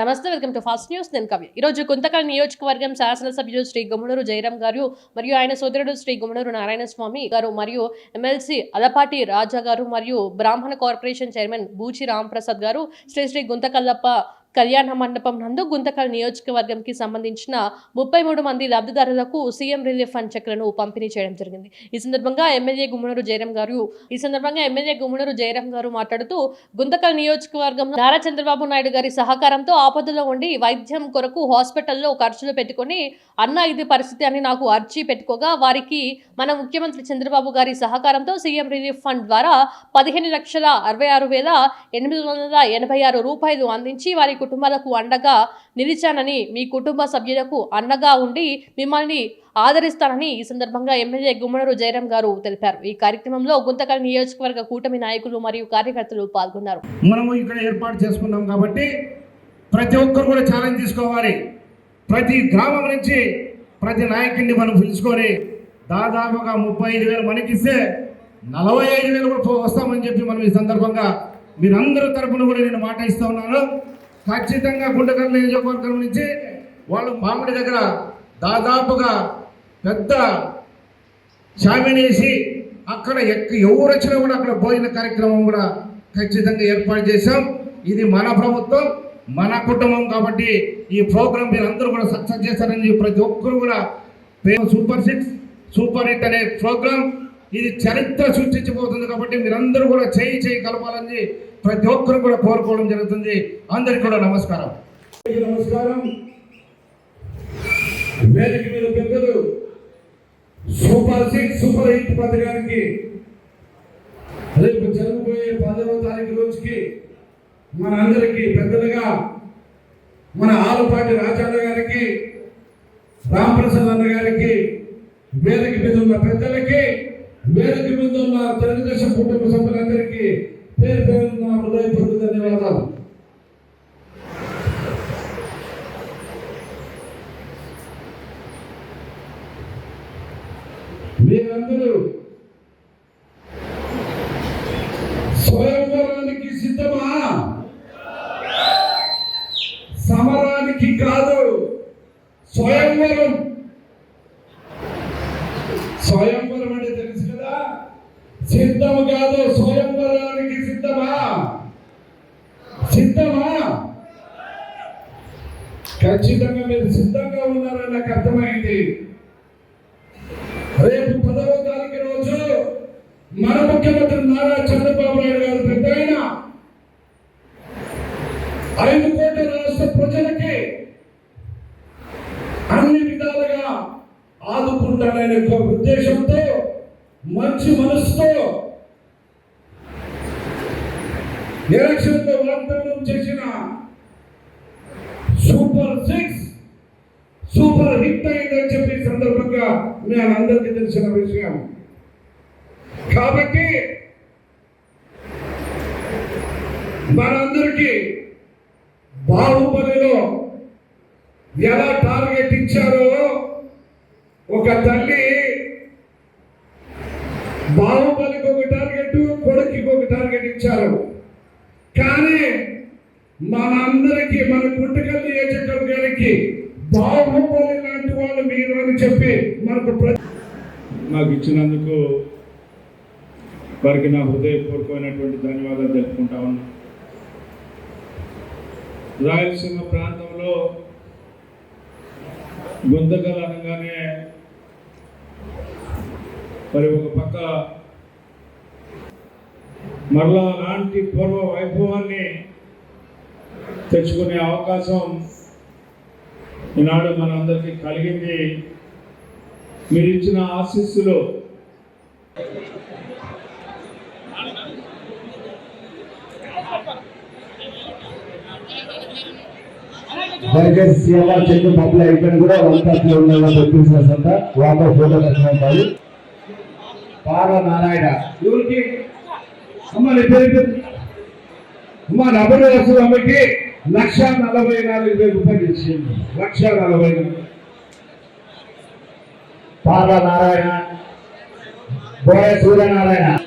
నమస్తే welcome to fast news. నేను కవి ఈ రోజు గుంతకల్ నియోజకవర్గం శాసనసభ్యుడు శ్రీ గుమ్మనూరు జయరాం గారు మరియు ఆయన సోదరుడు శ్రీ గుమ్మనూరు నారాయణ స్వామి గారు మరియు ఎమ్మెల్సీ అలపాటి రాజా గారు మరియు బ్రాహ్మణ కార్పొరేషన్ చైర్మన్ బూచి రాంప్రసాద్ గారు శ్రీ శ్రీ గుంతకల్లప్ప కళ్యాణ మండపం నందు గుంతకల్ నియోజకవర్గంకి సంబంధించిన ముప్పై మూడు మంది లబ్ధిదారులకు సీఎం రిలీఫ్ ఫండ్ చెక్లను పంపిణీ చేయడం జరిగింది. ఈ సందర్భంగా ఎమ్మెల్యే గుమ్మనూరు జయరాం గారు ఈ సందర్భంగా ఎమ్మెల్యే గుమ్మనూరు జయరాం గారు మాట్లాడుతూ గుంతకల్ నియోజకవర్గం నారా చంద్రబాబు నాయుడు గారి సహకారంతో ఆపదలో ఉండి వైద్యం కొరకు హాస్పిటల్లో ఖర్చులు పెట్టుకొని అన్న ఇది పరిస్థితి అని నాకు అర్జీ పెట్టుకోగా వారికి మన ముఖ్యమంత్రి చంద్రబాబు గారి సహకారంతో సీఎం రిలీఫ్ ఫండ్ ద్వారా పదిహేను లక్షల అరవై ఆరు వేల ఎనిమిది వందల ఎనభై ఆరు రూపాయలు అందించి వారి కుటుంబాలకు అండగా నిలిచానని మీ కుటుంబ సభ్యులకు అండగా ఉండి మిమ్మల్ని ఆదరిస్తానని ఈ సందర్భంగా ఎమ్మెల్యే గుమ్మడూరు జయరాం గారు తెలిపారు. ఈ కార్యక్రమంలో గుంతకల్ నియోజకవర్గ కూటమి నాయకులు మరియు కార్యకర్తలు పాల్గొన్నారు. మనము ఇక్కడ ఏర్పాటు చేసుకున్నాం కాబట్టి ప్రతి ఒక్కరు కూడా ఛాలెంజ్ తీసుకోవాలి. ప్రతి గ్రామం నుంచి ప్రతి నాయకుడిని మనం పిలుచుకొని దాదాపుగా ముప్పై ఐదు వేలు మనకిస్తే నలభై ఐదు వేలు కూడా వస్తామని చెప్పి మనం ఈ సందర్భంగా మీరందరి తరపున కూడా నేను మాట ఇస్తా ఉన్నాను. ఖచ్చితంగా గుండెకల్ నియోజకవర్గం నుంచి వాళ్ళు మామిడి దగ్గర దాదాపుగా పెద్ద షామినేసి అక్కడ ఎక్క ఎవరు వచ్చినా కూడా అక్కడ భోజన కార్యక్రమం కూడా ఖచ్చితంగా ఏర్పాటు చేశాం. ఇది మన ప్రభుత్వం మన కుటుంబం కాబట్టి ఈ ప్రోగ్రాం మీరు అందరూ కూడా సక్సెస్ చేశారని ప్రతి ఒక్కరు కూడా సూపర్ సిక్స్ సూపర్ హిట్ అనే ప్రోగ్రాం ఇది చరిత్ర సృష్టించబోతుంది కాబట్టి మీరందరూ కూడా చేయి చేయి కలపాలని ప్రతి ఒక్కరు కూడా కోరుకోవడం జరుగుతుంది. అందరికీ కూడా నమస్కారం. నమస్కారం. వేదిక మీద పెద్దలు సూపర్ సిక్స్ సూపర్ హిట్ పథకానికి రేపు జరగబోయే పదవ తారీఖు రోజుకి మన అందరికీ పెద్దలుగా మన ఆలుపాటి రాజాన్న గారికి రామప్రసాద్ అన్న గారికి వేదిక మీద ఉన్న పెద్దలకి వేదిక మీద ఉన్న తెలుగుదేశం కుటుంబ సభ్యులందరికీ పేరు పేరున హృదయపూర్వక ధన్యవాదాలు మీరందరూ స్వయంవరానికి సిద్ధమా? సమరానికి కాదు స్వయంవరం. స్వయంవరం అంటే తెలుసు కదా? సిద్ధం కాదు స్వయంవరానికి సిద్ధమా? సిద్ధమా? ఖచ్చితంగా మీరు సిద్ధంగా ఉన్నారని నాకు అర్థమైంది. రేపు పదవ మన ముఖ్యమంత్రి నారా చంద్రబాబు నాయుడు గారు పెద్ద ఆయన. ఐదు కోట్ల రాష్ట్ర ప్రజలకి అన్ని విధాలుగా ఆదుకుంటాడనే ఉద్దేశంతో మంచి మనసుతో ఎలక్షన్లో వాగ్దానం చేసిన సూపర్ సిక్స్ సూపర్ హిట్ అయిందని చెప్పి సందర్భంగా నేను అందరికీ తెలిసిన విషయం. కాబట్టి మనందరికీ బాహుబలిలో ఎలా టార్గెట్ ఇచ్చారో ఒక తల్లి బాహుబలికి ఒక టార్గెట్ కొడుకుకి ఒక టార్గెట్ ఇచ్చారు. కానీ మనందరికీ మన గుంటకల్ గారికి బాహుబలి లాంటి వాళ్ళు మీరు అని చెప్పి మనకు నాకు ఇచ్చినందుకు వారికి నా హృదయపూర్వకమైనటువంటి ధన్యవాదాలు తెలుపుకుంటా ఉన్నా రాయలసీమ ప్రాంతంలో గుంతకల్ అనగానే మరి ఒక పక్క మరలా అలాంటి పూర్వ వైభవాన్ని తెచ్చుకునే అవకాశం ఈనాడు మనందరికీ కలిగింది. మీరు ఇచ్చిన ఆశీస్సులు దయచేసి సీఎంఆర్ చెట్టు పప్పులు అయిపోయిన కూడా వన్ థర్టీ ఉండాలని చెప్పేసినంత వాళ్ళ ఫోటో దర్శనం పాల నారాయణ. ఎవరికి? అమ్మ నీ పేరు అమ్మ నలభై లక్షల అమ్మకి లక్ష నలభై నాలుగు వేల రూపాయలు ఇచ్చింది. లక్ష నలభై నాలుగు. నారాయణ. బోయ సూర్యనారాయణ.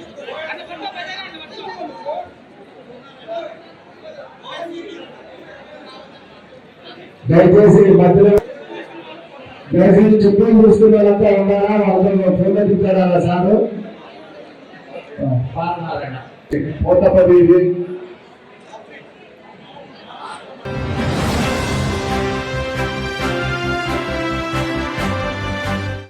దయచేసి మధ్యలో దయచేసి చుట్టూ చూసుకునే వాళ్ళంతా ఉన్నారా? వాళ్ళతో ఫోటో దిగుతారా సారు? పోతపల్లి ఇది